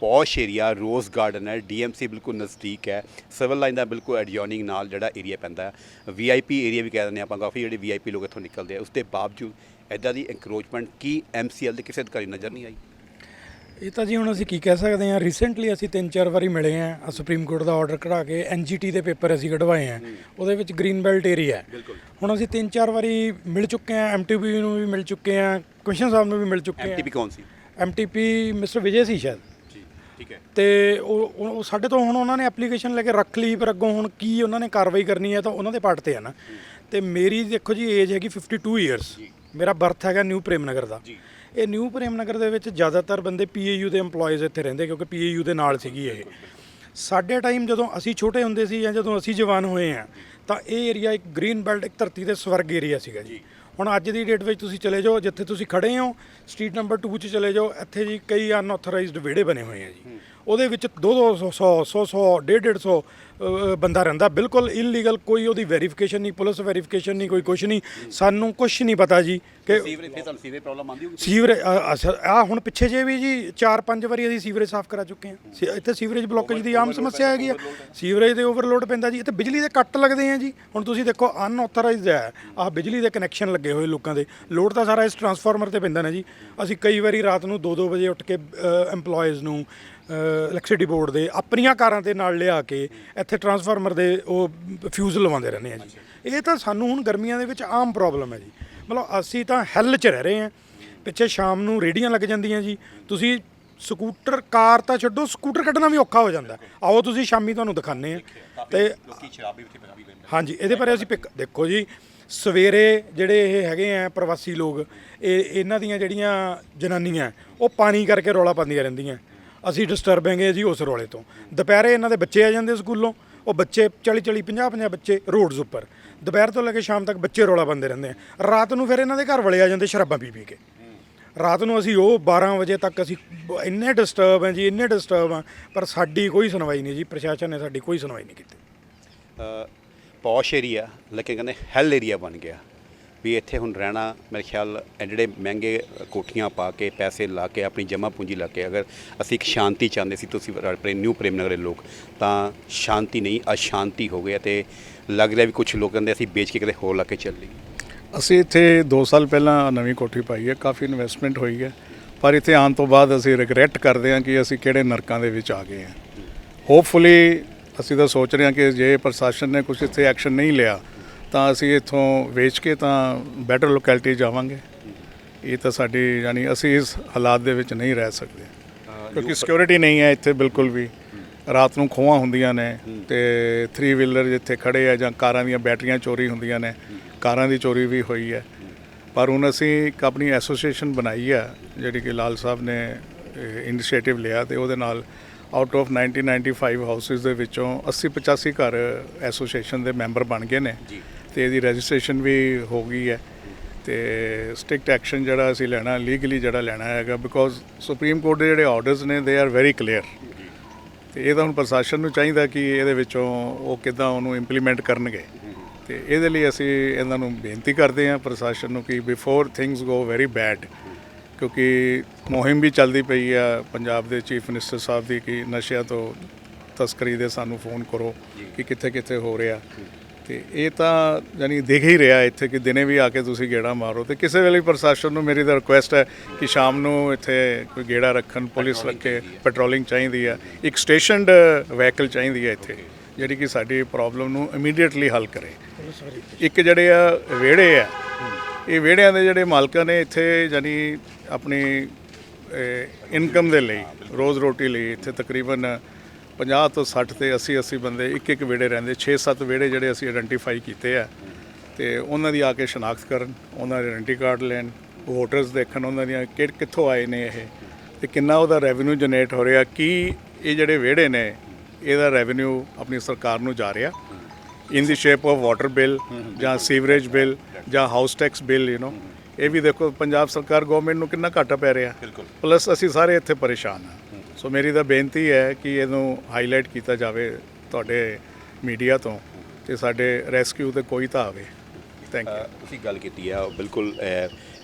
posh area rose garden ਹੈ ਡੀਐਮਸੀ ਬਿਲਕੁਲ ਨਜ਼ਦੀਕ ਹੈ। ਸਿਵਲ ਲਾਈਨ ਦਾ ਬਿਲਕੁਲ ਐਡਜੋਨਿੰਗ ਨਾਲ ਜਿਹੜਾ ਏਰੀਆ ਪੈਂਦਾ ਹੈ। ਵੀਆਈਪੀ ਏਰੀਆ ਵੀ ਕਹਿ ਦਿੰਦੇ ਆਪਾਂ ਕਾਫੀ ਜਿਹੜੇ ਵੀਆਈਪੀ ਲੋਕ ਇੱਥੋਂ ਨਿਕਲਦੇ ਆ। ਉਸ ਦੇ ਬਾਵਜੂਦ ਐਦਾਂ ਦੀ ਐਨਕਰੋਚਮੈਂਟ ਕੀ ਐਮਸੀਐਲ ਦੇ ਕਿਸੇ ਅਧਿਕਾਰੀ ਨਜ਼ਰ ਨਹੀਂ ਆਈ? ਇਹ ਤਾਂ ਜੀ ਹੁਣ ਅਸੀਂ ਕੀ ਕਹਿ ਸਕਦੇ ਹਾਂ ਰੀਸੈਂਟਲੀ ਅਸੀਂ ਤਿੰਨ ਚਾਰ ਵਾਰੀ ਮਿਲੇ ਹਾਂ। ਸੁਪਰੀਮ ਕੋਰਟ ਦਾ ਆਰਡਰ ਕਢਾ ਕੇ ਐਨਜੀਟੀ ਦੇ ਪੇਪਰ ਅਸੀਂ ਕਢਵਾਏ ਆ ਉਹਦੇ ਵਿੱਚ ਗ੍ਰੀਨ ਬੈਲਟ ਏਰੀਆ ਹੁਣ ਅਸੀਂ ਤਿੰਨ ਚਾਰ ਵਾਰੀ ਮਿਲ ਚੁੱਕੇ ਹਾਂ। ਐਮਟੀਪੀ ਨੂੰ ਵੀ ਮਿਲ ਚੁੱਕੇ ਹਾਂ। ਕਮਿਸ਼ਨ ਸਾਹਿਬ ਨੂੰ ਵੀ ਮਿਲ ਚੁੱਕੇ ਹਾਂ। ਐਮਟੀਪੀ ਕੌਣ ਸੀ? ਐਮਟੀਪੀ ਮਿਸਟਰ ਵਿਜੇ ਸੀ ਸ਼ਾਇਦ। ਠੀਕ ਹੈ। ਤੇ ਉਹ ਉਹ ਸਾਡੇ ਤੋਂ ਹੁਣ ਉਹਨਾਂ ਨੇ ਐਪਲੀਕੇਸ਼ਨ ਲੈ ਕੇ ਰੱਖ ਲਈ ਪਰ ਅੱਗੋਂ ਹੁਣ ਕੀ ਉਹਨਾਂ ਨੇ ਕਾਰਵਾਈ ਕਰਨੀ ਹੈ ਤਾਂ ਉਹਨਾਂ ਦੇ ਪਾਰਟ ਤੇ ਆ ਨਾ। ਤੇ ਮੇਰੀ ਦੇਖੋ ਜੀ ਏਜ ਹੈਗੀ 52 ਇਅਰਸ ਮੇਰਾ ਬਰਥ ਹੈਗਾ ਨਿਊ ਪ੍ਰੇਮ ਨਗਰ ਦਾ ਇਹ ਨਿਊ ਪ੍ਰੇਮ ਨਗਰ ਦੇ ਵਿੱਚ ਜ਼ਿਆਦਾਤਰ ਬੰਦੇ ਪੀਏਯੂ ਦੇ EMPLOYEES ਇੱਥੇ ਰਹਿੰਦੇ ਕਿਉਂਕਿ ਪੀਏਯੂ ਦੇ ਨਾਲ ਸੀਗੀ ਇਹ। ਸਾਡੇ ਟਾਈਮ ਜਦੋਂ ਅਸੀਂ ਛੋਟੇ ਹੁੰਦੇ ਸੀ ਜਾਂ ਜਦੋਂ ਅਸੀਂ ਜਵਾਨ ਹੋਏ ਆ ਤਾਂ ਇਹ ਏਰੀਆ ਇੱਕ ਗ੍ਰੀਨ ਬੈਲਟ ਇੱਕ ਧਰਤੀ ਦੇ ਸਵਰਗ ਏਰੀਆ ਸੀਗਾ ਜੀ। ਹੁਣ ਅੱਜ ਦੀ ਡੇਟ ਵਿੱਚ ਤੁਸੀਂ ਚਲੇ ਜਾਓ, ਜਿੱਥੇ ਤੁਸੀਂ ਖੜੇ ਹੋ ਸਟਰੀਟ ਨੰਬਰ 2 'ਚ ਚਲੇ ਜਾਓ, ਇੱਥੇ ਜੀ ਕਈ ਅਨਆਥੋਰਾਈਜ਼ਡ ਵਿਹੜੇ ਬਣੇ ਹੋਏ ਆ ਜੀ। ਉਹਦੇ ਵਿੱਚ 2 2 100 100 100 150 150 ਬੰਦਾ ਰਹਿੰਦਾ। ਬਿਲਕੁਲ ਇਲੀਗਲ ਕੋਈ ਉਹਦੀ ਵੈਰੀਫਿਕੇਸ਼ਨ ਨਹੀਂ ਪੁਲਿਸ ਵੈਰੀਫਿਕੇਸ਼ਨ ਨਹੀਂ ਕੋਈ ਕੁਝ ਨਹੀਂ। ਸਾਨੂੰ ਕੁਝ ਨਹੀਂ ਪਤਾ ਜੀ ਕਿ ਸੀਵਰੇਜ ਫਿਰ ਤੁਹਾਨੂੰ ਸੀਵਰੇਜ ਪ੍ਰੋਬਲਮ ਆਉਂਦੀ ਹੋਊਗੀ? ਸੀਵਰੇਜ ਆ ਹੁਣ ਪਿੱਛੇ ਜੇ ਵੀ ਜੀ 4-5 ਵਾਰੀ ਅਸੀਂ ਸੀਵਰੇਜ ਸਾਫ਼ ਕਰਾ ਚੁੱਕੇ ਹਾਂ। ਇੱਥੇ ਸੀਵਰੇਜ ਬਲੋਕੇਜ ਦੀ ਆਮ ਸਮੱਸਿਆ ਹੈਗੀ ਆ। ਸੀਵਰੇਜ ਦੇ ਓਵਰਲੋਡ ਪੈਂਦਾ ਜੀ। ਇੱਥੇ ਬਿਜਲੀ ਦੇ ਕੱਟ ਲੱਗਦੇ ਆ ਜੀ। ਹੁਣ ਤੁਸੀਂ ਦੇਖੋ ਅਨਆਥੋਰਾਈਜ਼ਡ ਹੈ। ਆਹ ਬਿਜਲੀ ਦੇ ਕਨੈਕਸ਼ਨ ਲੱਗੇ ਹੋਏ ਲੋਕਾਂ ਦੇ। ਲੋਡ ਤਾਂ ਸਾਰਾ ਇਸ ਟਰਾਂਸਫਾਰਮਰ ਤੇ ਪੈਂਦਾ ਨਾ ਜੀ। ਅਸੀਂ ਕਈ ਵਾਰੀ ਰਾਤ ਨੂੰ 2-2 ਵਜੇ ਉੱਠ ਕੇ EMPLOYEES ਨੂੰ ਇਲੈਕਟ੍ਰਿਸਿਟੀ ਬੋਰਡ ਦੇ ਆਪਣੀਆਂ ਕਾਰਾਂ ਦੇ ਨਾਲ ਲਿਆ ਕੇ ਇੱਥੇ ਟਰਾਂਸਫਾਰਮਰ ਦੇ ਉਹ ਫਿਊਜ਼ ਲਵਾਉਂਦੇ ਰਹਿੰਦੇ ਆ ਜੀ। ਇਹ ਤਾਂ ਸਾਨੂੰ ਹੁਣ ਗਰਮੀਆਂ ਦੇ ਵਿੱਚ ਆਮ ਪ੍ਰੋਬਲਮ ਹੈ ਜੀ। ਮਤਲਬ ਅਸੀਂ ਤਾਂ ਹੈਲ 'ਚ ਰਹਿ ਰਹੇ ਹਾਂ। ਪਿੱਛੇ ਸ਼ਾਮ ਨੂੰ ਰੇੜੀਆਂ ਲੱਗ ਜਾਂਦੀਆਂ ਜੀ। ਤੁਸੀਂ ਸਕੂਟਰ ਕਾਰ ਤਾਂ ਛੱਡੋ ਸਕੂਟਰ ਕੱਢਣਾ ਵੀ ਔਖਾ ਹੋ ਜਾਂਦਾ। ਆਓ ਤੁਸੀਂ ਸ਼ਾਮੀ ਤੁਹਾਨੂੰ ਦਿਖਾਣੇ ਆ ਤੇ ਲੋਕੀ ਸ਼ਰਾਬ ਵੀ ਹਾਂਜੀ ਇਹਦੇ ਬਾਰੇ ਅਸੀਂ ਪਿਕ ਦੇਖੋ ਜੀ ਸਵੇਰੇ ਜਿਹੜੇ ਇਹ ਹੈਗੇ ਆ ਪ੍ਰਵਾਸੀ ਲੋਕ ਇਹ ਇਹਨਾਂ ਦੀਆਂ ਜਿਹੜੀਆਂ ਜਨਾਨੀਆਂ ਉਹ ਪਾਣੀ ਕਰਕੇ ਰੌਲਾ ਪਾਉਂਦੀਆਂ ਰਹਿੰਦੀਆਂ। ਅਸੀਂ ਡਿਸਟਰਬ ਹੈਗੇ ਜੀ ਉਸ ਰੌਲੇ ਤੋਂ। ਦੁਪਹਿਰੇ ਇਹਨਾਂ ਦੇ ਬੱਚੇ ਆ ਜਾਂਦੇ ਸਕੂਲੋਂ, ਉਹ ਬੱਚੇ 40 40 50 50 ਬੱਚੇ ਰੋਡਸ ਉੱਪਰ। ਦੁਪਹਿਰ ਤੋਂ ਲੈ ਕੇ ਸ਼ਾਮ ਤੱਕ ਬੱਚੇ ਰੌਲਾ ਪਾਉਂਦੇ ਰਹਿੰਦੇ ਆ। ਰਾਤ ਨੂੰ ਫਿਰ ਇਹਨਾਂ ਦੇ ਘਰ ਵਾਲੇ ਆ ਜਾਂਦੇ ਸ਼ਰਾਬਾਂ ਪੀ ਪੀ ਕੇ। ਰਾਤ ਨੂੰ ਅਸੀਂ ਉਹ 12 ਵਜੇ ਤੱਕ ਅਸੀਂ ਇੰਨੇ ਡਿਸਟਰਬ ਹਾਂ ਜੀ, ਇੰਨੇ ਡਿਸਟਰਬ ਹਾਂ ਪਰ ਸਾਡੀ ਕੋਈ ਸੁਣਵਾਈ ਨਹੀਂ ਜੀ, ਪ੍ਰਸ਼ਾਸਨ ਨੇ ਸਾਡੀ ਕੋਈ ਸੁਣਵਾਈ ਨਹੀਂ ਕੀਤੀ। ਪੌਸ਼ ਏਰੀਆ, ਲੇਕਿਨ ਕਹਿੰਦੇ ਹੈਲ ਏਰੀਆ ਬਣ ਗਿਆ। ਵੀ ਇੱਥੇ ਹੁਣ ਰਹਿਣਾ ਮੇਰੇ ਖਿਆਲ ਇਹ ਜਿਹੜੇ ਮਹਿੰਗੇ ਕੋਠੀਆਂ ਪਾ ਕੇ ਪੈਸੇ ਲਾ ਕੇ ਆਪਣੀ ਜਮ੍ਹਾਂ ਪੂੰਜੀ ਲਾ ਕੇ ਅਗਰ ਅਸੀਂ ਇੱਕ ਸ਼ਾਂਤੀ ਚਾਹੁੰਦੇ ਸੀ ਤੁਸੀਂ ਆਪਣੇ ਨਿਊ ਪ੍ਰੇਮ ਨਗਰ ਦੇ ਲੋਕ, ਤਾਂ ਸ਼ਾਂਤੀ ਨਹੀਂ, ਅਸ਼ਾਂਤੀ ਹੋ ਗਿਆ ਤੇ ਲੱਗ ਰਿਹਾ ਵੀ ਕੁਝ ਲੋਕ ਕਹਿੰਦੇ ਅਸੀਂ ਵੇਚ ਕੇ ਕਿਤੇ ਹੋਰ ਲਾ ਕੇ ਚੱਲ ਲਈਏ ਅਸੀਂ ਇੱਥੇ 2 ਸਾਲ ਪਹਿਲਾਂ ਨਵੀਂ ਕੋਠੀ ਪਾਈ ਹੈ, ਕਾਫੀ ਇਨਵੈਸਟਮੈਂਟ ਹੋਈ ਹੈ, ਪਰ ਇੱਥੇ ਆਉਣ ਤੋਂ ਬਾਅਦ ਅਸੀਂ ਰਿਗਰੈਟ ਕਰਦੇ ਹਾਂ ਕਿ ਅਸੀਂ ਕਿਹੜੇ ਨਰਕਾਂ ਦੇ ਵਿੱਚ ਆ ਗਏ ਹਾਂ। ਹੋਪਫੁਲੀ ਅਸੀਂ ਤਾਂ ਸੋਚ ਰਹੇ ਹਾਂ ਕਿ ਜੇ ਪ੍ਰਸ਼ਾਸਨ ਨੇ ਕੁਝ ਇੱਥੇ ਐਕਸ਼ਨ ਨਹੀਂ ਲਿਆ ਤਾਂ ਅਸੀਂ ਇੱਥੋਂ ਵੇਚ ਕੇ ਤਾਂ ਬੈਟਰ ਲੋਕੈਲਿਟੀ ਜਾਵਾਂਗੇ। ਇਹ ਤਾਂ ਸਾਡੀ ਯਾਨੀ ਅਸੀਂ ਇਸ ਹਾਲਾਤ ਦੇ ਵਿੱਚ ਨਹੀਂ ਰਹਿ ਸਕਦੇ। ਕਿਉਂਕਿ ਸਿਕਿਉਰਿਟੀ ਨਹੀਂ ਹੈ ਇੱਥੇ ਬਿਲਕੁਲ ਵੀ। ਰਾਤ ਨੂੰ ਖੋਹਾਂ ਹੁੰਦੀਆਂ ਨੇ ਤੇ 3 ਵੀਲਰ ਜਿੱਥੇ ਖੜੇ ਆ ਜਾਂ ਕਾਰਾਂ ਦੀਆਂ ਬੈਟਰੀਆਂ ਚੋਰੀ ਹੁੰਦੀਆਂ ਨੇ ਕਾਰਾਂ ਦੀ ਚੋਰੀ ਵੀ ਹੋਈ ਹੈ। ਪਰ ਹੁਣ ਅਸੀਂ ਇੱਕ ਆਪਣੀ ਐਸੋਸੀਏਸ਼ਨ ਬਣਾਈ ਹੈ ਜਿਹੜੀ ਕਿ ਲਾਲ ਸਾਹਿਬ ਨੇ ਇਨੀਸ਼ੀਏਟਿਵ ਲਿਆ ਤੇ ਉਹਦੇ ਨਾਲ ਆਊਟ ਆਫ 1995 ਹਾਊਸਿਸ ਦੇ ਵਿੱਚੋਂ 80 85 ਘਰ ਐਸੋਸੀਏਸ਼ਨ ਦੇ ਮੈਂਬਰ ਬਣ ਗਏ ਨੇ। ਤੇ ਇਹਦੀ ਰਜਿਸਟ੍ਰੇਸ਼ਨ ਵੀ ਹੋ ਗਈ ਹੈ। ਤੇ ਸਟ੍ਰਿਕਟ ਐਕਸ਼ਨ ਜਿਹੜਾ ਅਸੀਂ ਲੈਣਾ ਲੀਗਲੀ ਜਿਹੜਾ ਲੈਣਾ ਹੈਗਾ ਬਿਕੋਜ਼ ਸੁਪਰੀਮ ਕੋਰਟ ਦੇ ਜਿਹੜੇ ਆਰਡਰਸ ਨੇ ਦੇ ਆਰ ਵੈਰੀ ਕਲੀਅਰ ਤੇ ਇਹ ਤਾਂ ਹੁਣ ਪ੍ਰਸ਼ਾਸਨ ਨੂੰ ਚਾਹੀਦਾ ਕਿ ਇਹਦੇ ਵਿੱਚੋਂ ਉਹ ਕਿੱਦਾਂ ਉਹਨੂੰ ਇੰਪਲੀਮੈਂਟ ਕਰਨਗੇ। ਤੇ ਇਹਦੇ ਲਈ ਅਸੀਂ ਇਹਨਾਂ ਨੂੰ ਬੇਨਤੀ ਕਰਦੇ ਹਾਂ ਪ੍ਰਸ਼ਾਸਨ ਨੂੰ ਕਿ before things go very bad ਕਿਉਂਕਿ ਮੁਹਿੰਮ ਵੀ ਚੱਲਦੀ ਪਈ ਆ ਪੰਜਾਬ ਦੇ ਚੀਫ ਮਿਨਿਸਟਰ ਸਾਹਿਬ ਦੀ, ਕਿ ਨਸ਼ਿਆਂ ਤੋਂ ਤਸਕਰੀ ਦੇ ਸਾਨੂੰ ਫੋਨ ਕਰੋ ਕਿ ਕਿੱਥੇ ਕਿੱਥੇ ਹੋ ਰਿਹਾ। ਤੇ ਇਹ ਤਾਂ ਯਾਨੀ ਦਿਖ ਹੀ ਰਿਹਾ ਇੱਥੇ ਕਿ ਦਿਨੇ ਵੀ ਆ ਕੇ ਤੁਸੀਂ ਗੇੜਾ ਮਾਰੋ ਤੇ ਕਿਸੇ ਵੇਲੇ ਪ੍ਰਸ਼ਾਸਨ ਨੂੰ ਮੇਰੀ ਤਾਂ ਰਿਕੁਐਸਟ ਹੈ ਕਿ ਸ਼ਾਮ ਨੂੰ ਇੱਥੇ ਕੋਈ ਗੇੜਾ ਰੱਖਣ ਪੁਲਿਸ ਰੱਖੇ ਪੈਟਰੋਲਿੰਗ ਚਾਹੀਦੀ ਆ ਇੱਕ ਸਟੇਸ਼ਨਡ ਵਹੀਕਲ ਚਾਹੀਦੀ ਹੈ ਇੱਥੇ ਜਿਹੜੀ ਕਿ ਸਾਡੀ ਪ੍ਰੋਬਲਮ ਨੂੰ ਇਮੀਡੀਏਟਲੀ ਹੱਲ ਕਰੇ। ਇੱਕ ਜਿਹੜੇ ਆ ਵਿਹੜੇ ਆ ਇਹ ਵਿਹੜਿਆਂ ਦੇ ਜਿਹੜੇ ਮਾਲਕਾਂ ਨੇ ਇੱਥੇ ਯਾਨੀ ਆਪਣੀ ਇਨਕਮ ਦੇ ਲਈ ਰੋਜ਼ ਰੋਟੀ ਲਈ ਇੱਥੇ ਤਕਰੀਬਨ 50 ਤੋਂ 60 ਤੇ 80 80 ਬੰਦੇ ਇੱਕ ਇੱਕ ਵਿਹੜੇ ਰਹਿੰਦੇ 6-7 ਵਿਹੜੇ ਜਿਹੜੇ ਅਸੀਂ ਆਇਡੈਂਟੀਫਾਈ ਕੀਤੇ ਆ। ਤੇ ਉਹਨਾਂ ਦੀ ਆ ਕੇ ਸ਼ਨਾਖਤ ਕਰਨ ਉਹਨਾਂ ਦੇ ਆਇਡੈਂਟੀ ਕਾਰਡ ਲੈਣ ਵੋਟਰਸ ਦੇਖਣ ਉਹਨਾਂ ਦੀਆਂ ਕਿ ਕਿੱਥੋਂ ਆਏ ਨੇ ਇਹ ਤੇ ਕਿੰਨਾ ਉਹਦਾ ਰੈਵਨਿਊ ਜਨਰੇਟ ਹੋ ਰਿਹਾ ਕੀ ਇਹ ਜਿਹੜੇ ਵਿਹੜੇ ਨੇ ਇਹਦਾ ਰੈਵਨਿਊ ਆਪਣੀ ਸਰਕਾਰ ਨੂੰ ਜਾ ਰਿਹਾ। In the shape of water bill ਜਾਂ ਸੀਵਰੇਜ ਬਿੱਲ ਜਾਂ house tax bill you know ਇਹ ਵੀ ਦੇਖੋ ਪੰਜਾਬ ਸਰਕਾਰ ਗਵਰਨਮੈਂਟ ਨੂੰ ਕਿੰਨਾ ਘਾਟਾ ਪੈ ਰਿਹਾ। ਪਲੱਸ ਅਸੀਂ ਸਾਰੇ ਇੱਥੇ ਪਰੇਸ਼ਾਨ ਹਾਂ ਸੋ ਮੇਰੀ ਤਾਂ ਬੇਨਤੀ ਹੈ ਕਿ ਇਹਨੂੰ ਹਾਈਲਾਈਟ ਕੀਤਾ ਜਾਵੇ ਤੁਹਾਡੇ ਮੀਡੀਆ ਤੋਂ ਤੇ ਸਾਡੇ ਰੈਸਕਿਊ ਤੇ ਕੋਈ ਤਾਂ ਆਵੇ। ਥੈਂਕ ਯੂ ਤੁਸੀਂ ਗੱਲ ਕੀਤੀ ਹੈ ਉਹ ਬਿਲਕੁਲ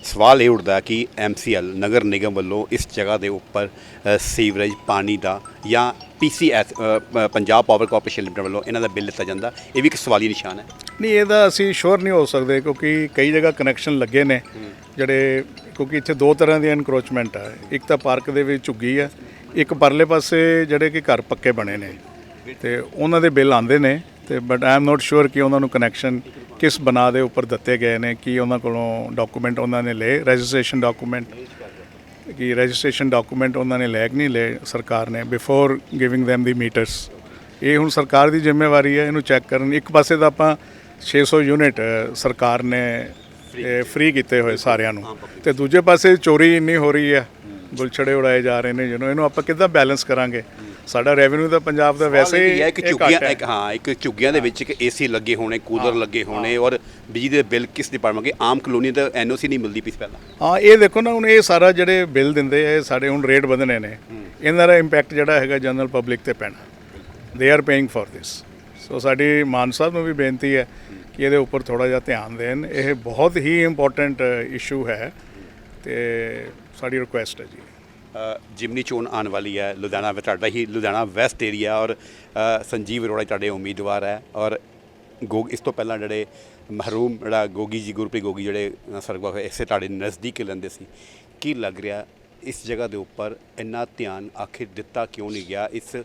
ਸਵਾਲ ਇਹ ਉੱਠਦਾ ਕਿ ਐਮਸੀਐਲ ਨਗਰ ਨਿਗਮ ਵੱਲੋਂ ਇਸ ਜਗ੍ਹਾ ਦੇ ਉੱਪਰ ਸੀਵਰੇਜ ਪਾਣੀ ਦਾ ਜਾਂ PCS Punjab power corporation limited ਵੱਲੋਂ ਇਹਨਾਂ ਦਾ ਬਿੱਲ ਲਿੱਤਾ ਜਾਂਦਾ ਇਹ ਵੀ ਇੱਕ ਸਵਾਲੀ ਨਿਸ਼ਾਨ ਹੈ? ਨਹੀਂ ਇਹਦਾ ਅਸੀਂ ਸ਼ੋਰ ਨਹੀਂ ਹੋ ਸਕਦੇ ਕਿਉਂਕਿ ਕਈ ਜਗ੍ਹਾ ਕਨੈਕਸ਼ਨ ਲੱਗੇ ਨੇ ਜਿਹੜੇ ਕਿਉਂਕਿ ਇੱਥੇ ਦੋ ਤਰ੍ਹਾਂ ਦੀ ਐਨਕਰੋਚਮੈਂਟ ਹੈ ਇੱਕ ਤਾਂ ਪਾਰਕ ਦੇ ਵਿੱਚ ਝੁੱਗੀ ਹੈ ਇੱਕ ਪਰਲੇ ਪਾਸੇ ਜਿਹੜੇ ਕਿ ਘਰ ਪੱਕੇ ਬਣੇ ਨੇ ਤੇ ਉਹਨਾਂ ਦੇ ਬਿੱਲ ਆਉਂਦੇ ਨੇ ਤੇ ਬਟ ਆਈ ਐਮ ਨਾਟ ਸ਼ੋਰ ਕਿ ਉਹਨਾਂ ਨੂੰ ਕਨੈਕਸ਼ਨ ਕਿਸ ਬਣਾ ਦੇ ਉੱਪਰ ਦਿੱਤੇ ਗਏ ਨੇ, ਕੀ ਉਹਨਾਂ ਕੋਲੋਂ ਡਾਕੂਮੈਂਟ ਉਹਨਾਂ ਨੇ ਲਏ ਰਜਿਸਟ੍ਰੇਸ਼ਨ ਡਾਕੂਮੈਂਟ ਕਿ ਰਜਿਸਟ੍ਰੇਸ਼ਨ ਡਾਕੂਮੈਂਟ ਉਹਨਾਂ ਨੇ ਲੈ ਕੇ ਨਹੀਂ ਲਏ ਸਰਕਾਰ ਨੇ before giving them the meters ਇਹ ਹੁਣ ਸਰਕਾਰ ਦੀ ਜ਼ਿੰਮੇਵਾਰੀ ਹੈ, ਇਹਨੂੰ ਚੈੱਕ ਕਰਨ। ਇੱਕ ਪਾਸੇ ਤਾਂ ਆਪਾਂ 600 ਯੂਨਿਟ ਸਰਕਾਰ ਨੇ ਫ੍ਰੀ ਕੀਤੇ ਹੋਏ ਸਾਰਿਆਂ ਨੂੰ। ਤੇ ਦੂਜੇ ਪਾਸੇ ਚੋਰੀ ਇੰਨੀ ਹੋ ਰਹੀ ਹੈ। ਗੁਲਛੜੇ ਉਡਾਏ ਜਾ ਰਹੇ ਨੇ ਜਿਹਨੂੰ ਇਹਨੂੰ ਆਪਾਂ ਕਿੱਦਾਂ ਬੈਲੈਂਸ ਕਰਾਂਗੇ? ਸਾਡਾ ਰੈਵਨਿਊ ਤਾਂ ਪੰਜਾਬ ਦਾ ਵੈਸੇ ਹੀ ਵੀ ਹੈ ਕਿ ਇਹ ਘੱਟ ਝੁੱਗੀਆਂ। ਇੱਕ ਹਾਂ ਇੱਕ ਝੁੱਗੀਆਂ ਦੇ ਵਿੱਚ ਇੱਕ ਏਸੀ ਲੱਗੇ ਹੋਣੇ ਕੂਲਰ ਲੱਗੇ ਹੋਣੇ ਔਰ ਬਿਜਲੀ ਦੇ ਬਿੱਲ ਕਿਸ ਡਿਪਾਰਟਮੈਂਟ ਕੇ ਆਮ ਕਲੋਨੀ ਦਾ ਐਨਓਸੀ ਨਹੀਂ ਮਿਲਦੀ ਪਈ ਪਹਿਲਾਂ। ਹਾਂ ਇਹ ਦੇਖੋ ਨਾ ਹੁਣ ਇਹ ਸਾਰਾ ਜਿਹੜੇ ਬਿੱਲ ਦਿੰਦੇ ਆ ਸਾਡੇ ਹੁਣ ਰੇਟ ਵਧਣੇ ਨੇ। ਇਹਨਾਂ ਦਾ ਇੰਪੈਕਟ ਜਿਹੜਾ ਹੈਗਾ ਜਨਰਲ ਪਬਲਿਕ ਤੇ ਪੈਣਾ। They are paying for this so ਸਾਡੀ ਮਾਨ ਸਾਹਿਬ ਨੂੰ ਵੀ ਬੇਨਤੀ ਹੈ ਕਿ ਇਹਦੇ ਉੱਪਰ ਥੋੜਾ ਜਿਹਾ ਧਿਆਨ ਦੇਣ। ਇਹ ਬਹੁਤ ਹੀ ਇੰਪੋਰਟੈਂਟ ਇਸ਼ੂ ਹੈ। ਤੇ ਸਾਡੀ ਰਿਕੁਐਸਟ ਹੈ ਜੀ। ਜਿਮਨੀ ਚੋਣ ਆਉਣ ਵਾਲੀ ਹੈ ਲੁਧਿਆਣਾ ਵਿੱਚ ਤੁਹਾਡਾ ਹੀ ਲੁਧਿਆਣਾ ਵੈਸਟ ਏਰੀਆ ਔਰ ਸੰਜੀਵ ਅਰੋੜਾ ਤੁਹਾਡੇ ਉਮੀਦਵਾਰ ਹੈ ਔਰ ਗੋਗ ਇਸ ਤੋਂ ਪਹਿਲਾਂ ਜਿਹੜੇ ਮਹਰੂਮ ਜਿਹੜਾ ਗੋਗੀ ਜੀ ਗੁਰਪ੍ਰੀਤ ਗੋਗੀ ਜਿਹੜੇ ਸਰਗਵਾ ਹੋਏ ਇਸੇ ਤੁਹਾਡੇ ਨਜ਼ਦੀਕ ਹੀ ਲੈਂਦੇ ਸੀ। ਕੀ ਲੱਗ ਰਿਹਾ ਇਸ ਜਗ੍ਹਾ ਦੇ ਉੱਪਰ ਇੰਨਾ ਧਿਆਨ ਆਖਿਰ ਦਿੱਤਾ ਕਿਉਂ ਨਹੀਂ ਗਿਆ? ਇਸ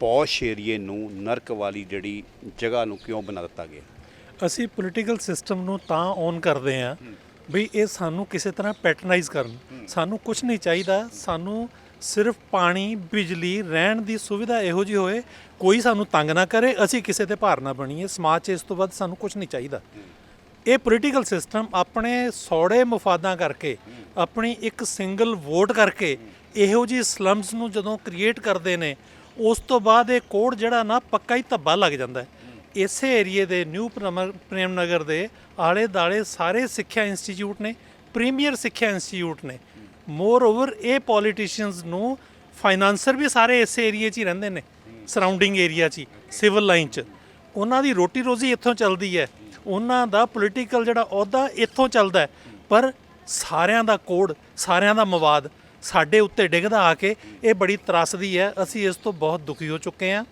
ਪੌਸ਼ ਏਰੀਏ ਨੂੰ ਨਰਕ ਵਾਲੀ ਜਿਹੜੀ ਜਗ੍ਹਾ ਨੂੰ ਕਿਉਂ ਬਣਾ ਦਿੱਤਾ ਗਿਆ? ਅਸੀਂ ਪੋਲੀਟੀਕਲ ਸਿਸਟਮ ਨੂੰ ਤਾਂ ਔਨ ਕਰਦੇ ਆ ਵੀ ਇਹ ਸਾਨੂੰ ਕਿਸੇ ਤਰ੍ਹਾਂ ਪੈਟਰਨਾਈਜ਼ ਕਰਨ। ਸਾਨੂੰ ਕੁਝ ਨਹੀਂ ਚਾਹੀਦਾ। ਸਾਨੂੰ ਸਿਰਫ ਪਾਣੀ, ਬਿਜਲੀ, ਰਹਿਣ ਦੀ ਸੁਵਿਧਾ ਇਹੋ ਜੀ ਹੋਏ, ਕੋਈ ਸਾਨੂੰ ਤੰਗ ਨਾ ਕਰੇ, ਅਸੀਂ ਕਿਸੇ ਤੇ ਭਾਰ ਨਾ ਬਣੀਏ। ਸਮਾਜ 'ਚ ਇਸ ਤੋਂ ਵੱਧ ਸਾਨੂੰ ਕੁਝ ਨਹੀਂ ਚਾਹੀਦਾ। ਇਹ ਪੋਲੀਟੀਕਲ ਸਿਸਟਮ ਆਪਣੇ ਸੌੜੇ ਮਫਾਦਾਂ ਕਰਕੇ, ਆਪਣੀ ਇੱਕ ਸਿੰਗਲ ਵੋਟ ਕਰਕੇ ਇਹੋ ਜੀ ਸਲਮਸ ਨੂੰ ਜਦੋਂ ਕ੍ਰੀਏਟ ਕਰਦੇ ਨੇ, ਉਸ ਤੋਂ ਬਾਅਦ ਇਹ ਕੋਡ ਜਿਹੜਾ ਨਾ ਪੱਕਾ ਹੀ ਧੱਬਾ ਲੱਗ ਜਾਂਦਾ ਹੈ। ਇਸੇ ਏਰੀਏ ਦੇ ਨਿਊ ਪ੍ਰੇਮ- ਪ੍ਰੇਮ ਨਗਰ ਦੇ ਆਲੇ ਦਾਲੇ ਸਾਰੇ ਸਿੱਖਿਆ ਇੰਸਟੀਚਿਊਟ ਨੇ, ਪ੍ਰੀਮੀਅਰ ਸਿੱਖਿਆ ਇੰਸਟੀਚਿਊਟ ਨੇ। ਮੋਰ ਓਵਰ ਇਹ ਪੋਲੀਟੀਸ਼ੀਅਨਸ ਨੂੰ ਫਾਈਨਾਂਸਰ ਵੀ ਸਾਰੇ ਇਸੇ ਏਰੀਏ 'ਚ ਹੀ ਰਹਿੰਦੇ ਨੇ ਸਰਾਊਂਡਿੰਗ ਏਰੀਆ 'ਚ ਸਿਵਲ ਲਾਈਨ 'ਚ। ਉਹਨਾਂ ਦੀ ਰੋਟੀ ਰੋਜ਼ੀ ਇੱਥੋਂ ਚੱਲਦੀ ਹੈ। ਉਹਨਾਂ ਦਾ ਪੋਲੀਟੀਕਲ ਜਿਹੜਾ ਅਹੁਦਾ ਇੱਥੋਂ ਚੱਲਦਾ ਪਰ ਸਾਰਿਆਂ ਦਾ ਕੋਡ, ਸਾਰਿਆਂ ਦਾ ਮਵਾਦ ਸਾਡੇ ਉੱਤੇ ਡਿੱਗਦਾ ਆ ਕੇ ਇਹ ਬੜੀ ਤਰਾਸਦੀ ਹੈ। ਅਸੀਂ ਇਸ ਤੋਂ ਬਹੁਤ ਦੁਖੀ ਹੋ ਚੁੱਕੇ ਹਾਂ।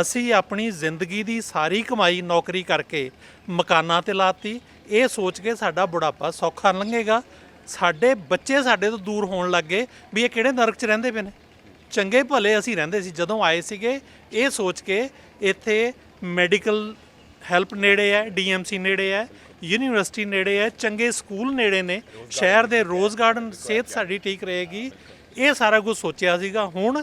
ਅਸੀਂ ਆਪਣੀ ਜ਼ਿੰਦਗੀ ਦੀ ਸਾਰੀ ਕਮਾਈ ਨੌਕਰੀ ਕਰਕੇ ਮਕਾਨਾਂ ਤੇ ਲਾਤੀ। ਇਹ ਸੋਚ ਕੇ ਸਾਡਾ ਬੁਢਾਪਾ ਸੌਖਾ ਲੰਘੇਗਾ। ਸਾਡੇ ਬੱਚੇ ਸਾਡੇ ਤੋਂ ਦੂਰ ਹੋਣ ਲੱਗੇ ਵੀ ਇਹ ਕਿਹੜੇ ਨਰਕ 'ਚ ਰਹਿੰਦੇ ਪਏ ਨੇ? ਚੰਗੇ ਭਲੇ ਅਸੀਂ ਰਹਿੰਦੇ ਸੀ, ਜਦੋਂ ਆਏ ਸੀਗੇ, ਇਹ ਸੋਚ ਕੇ ਇੱਥੇ ਮੈਡੀਕਲ ਹੈਲਪ ਨੇੜੇ ਹੈ, ਡੀਐਮਸੀ ਨੇੜੇ ਹੈ, ਯੂਨੀਵਰਸਿਟੀ ਨੇੜੇ ਹੈ, ਚੰਗੇ ਸਕੂਲ ਨੇੜੇ ਨੇ, ਸ਼ਹਿਰ ਦੇ ਰੋਜ਼ ਗਾਰਡਨ ਸਿਹਤ ਸਾਡੀ ਠੀਕ ਰਹੇਗੀ। ਇਹ ਸਾਰਾ ਕੁਝ ਸੋਚਿਆ ਸੀਗਾ। ਹੁਣ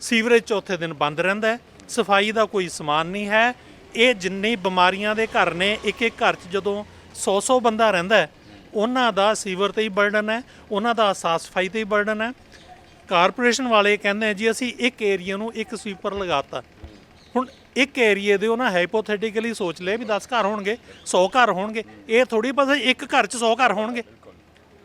ਸੀਵਰੇਜ ਚੌਥੇ ਦਿਨ ਬੰਦ ਰਹਿੰਦਾ ਹੈ। ਸਫ਼ਾਈ ਦਾ ਕੋਈ ਸਮਾਨ ਨਹੀਂ ਹੈ। ਇਹ ਜਿੰਨੀ ਬਿਮਾਰੀਆਂ ਦੇ ਘਰ ਨੇ ਇੱਕ ਇੱਕ ਘਰ 'ਚ ਜਦੋਂ 100-100 ਬੰਦਾ ਰਹਿੰਦਾ ਹੈ, ਉਹਨਾਂ ਦਾ ਸੀਵਰ ਤੇ ਹੀ ਬਰਡਨ ਹੈ, ਉਹਨਾਂ ਦਾ ਸਾਫ਼ ਸਫ਼ਾਈ ਤੇ ਹੀ ਬਰਡਨ ਹੈ। ਕਾਰਪੋਰੇਸ਼ਨ ਵਾਲੇ ਕਹਿੰਦੇ ਜੀ, ਅਸੀਂ ਇੱਕ ਏਰੀਆ ਨੂੰ ਇੱਕ ਸਵੀਪਰ ਲਗਾਤਾ। ਹੁਣ ਇੱਕ ਏਰੀਏ ਦੇ ਉਹਨਾਂ ਹਾਈਪੋਥੈਟਿਕਲੀ ਸੋਚ ਲਿਆ ਵੀ 10 ਘਰ ਹੋਣਗੇ 100 ਘਰ ਹੋਣਗੇ, ਇਹ ਥੋੜੀ ਪਤਾ ਇੱਕ ਘਰ 'ਚ 100 ਘਰ ਹੋਣਗੇ।